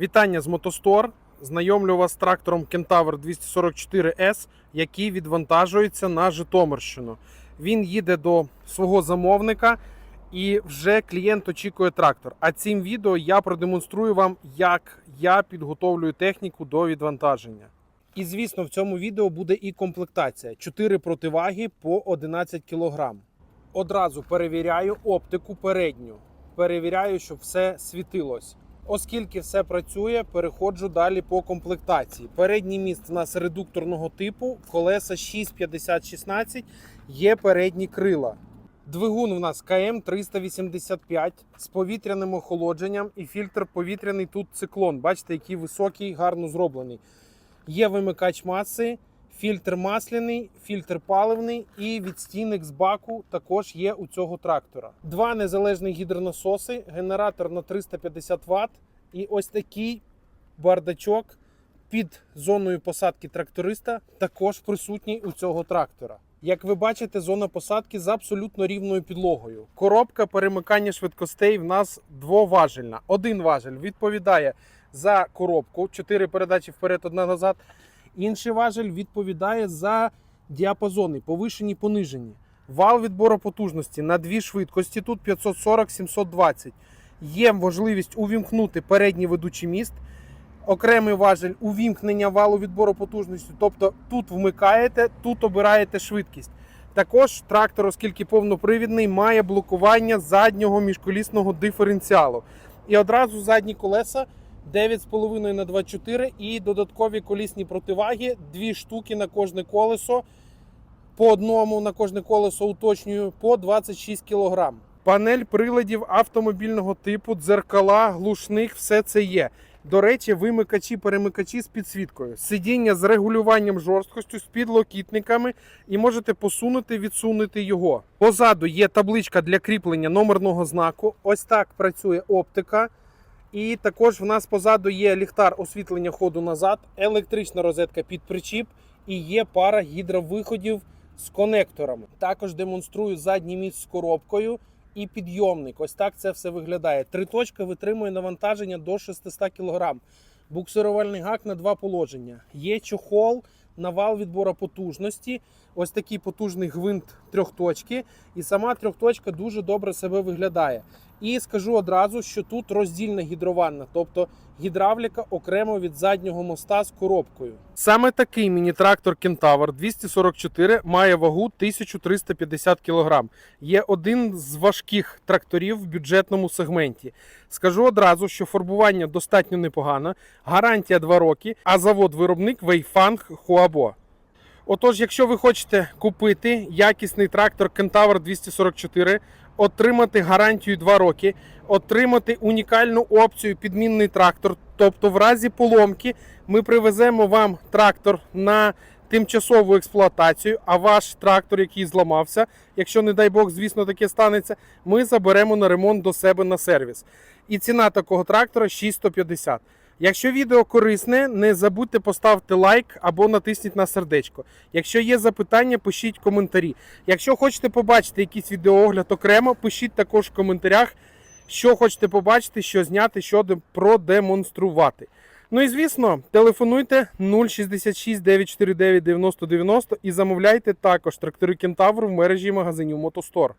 Вітання з Мотостор. Знайомлю вас з трактором Кентавр 244S, який відвантажується на Житомирщину. Він їде до свого замовника і вже клієнт очікує трактор. А цим відео я продемонструю вам, як я підготовлюю техніку до відвантаження. І звісно, в цьому відео буде і комплектація: 4 противаги по 11 кг. Одразу перевіряю оптику передню. Перевіряю, щоб все світилось. Оскільки все працює, переходжу далі по комплектації. Передній міст у нас редукторного типу, колеса 650-16, є передні крила. Двигун у нас КМ 385 з повітряним охолодженням і фільтр повітряний тут циклон. Бачите, який високий, гарно зроблений. Є вимикач маси, фільтр масляний, фільтр паливний і відстійник з баку також є у цього трактора. Два незалежні гідронасоси, генератор на 350 Вт і ось такий бардачок під зоною посадки тракториста також присутній у цього трактора. Як ви бачите, зона посадки з абсолютно рівною підлогою. Коробка перемикання швидкостей в нас двоважельна. Один важель відповідає за коробку, 4 передачі вперед, одна назад. Інший важель відповідає за діапазони, повишені, понижені. Вал відбору потужності на дві швидкості. Тут 540-720. Є можливість увімкнути передній ведучий міст. Окремий важель увімкнення валу відбору потужності. Тобто тут вмикаєте, тут обираєте швидкість. Також трактор, оскільки повнопривідний, має блокування заднього міжколісного диференціалу. І одразу задні колеса 9,5 на 24 і додаткові колісні противаги, дві штуки на кожне колесо. По одному на кожне колесо уточнюю по 26 кг. Панель приладів автомобільного типу, дзеркала, глушник, все це є. До речі, вимикачі, перемикачі з підсвіткою, сидіння з регулюванням жорсткості з підлокітниками, і можете посунути, відсунути його. Позаду є табличка для кріплення номерного знаку. Ось так працює оптика. І також в нас позаду є ліхтар освітлення ходу назад, електрична розетка під причіп і є пара гідровиходів з конекторами. Також демонструю задній міст з коробкою і підйомник. Ось так це все виглядає. Три точки витримує навантаження до 600 кг. Буксирувальний гак на два положення. Є чохол на вал відбору потужності. Ось такий потужний гвинт трьохточки. І сама трьохточка дуже добре себе виглядає. І скажу одразу, що тут роздільна гідрованна, тобто гідравліка окремо від заднього моста з коробкою. Саме такий міні-трактор Кентавр 244 має вагу 1350 кг. Є один з важких тракторів в бюджетному сегменті. Скажу одразу, що фарбування достатньо непогано, гарантія 2 роки, а завод-виробник Вейфанг Хуабо. Отож, якщо ви хочете купити якісний трактор Кентавр 244, отримати гарантію 2 роки, отримати унікальну опцію підмінний трактор. Тобто, в разі поломки ми привеземо вам трактор на тимчасову експлуатацію, а ваш трактор, який зламався, якщо, не дай Бог, звісно, таке станеться, ми заберемо на ремонт до себе на сервіс. І ціна такого трактора 6150. Якщо відео корисне, не забудьте поставити лайк або натисніть на сердечко. Якщо є запитання, пишіть коментарі. Якщо хочете побачити якийсь відеоогляд окремо, пишіть також в коментарях, що хочете побачити, що зняти, що продемонструвати. Ну і звісно, телефонуйте 066 949 9090 і замовляйте також трактори Кентавр в мережі магазинів Мотостор.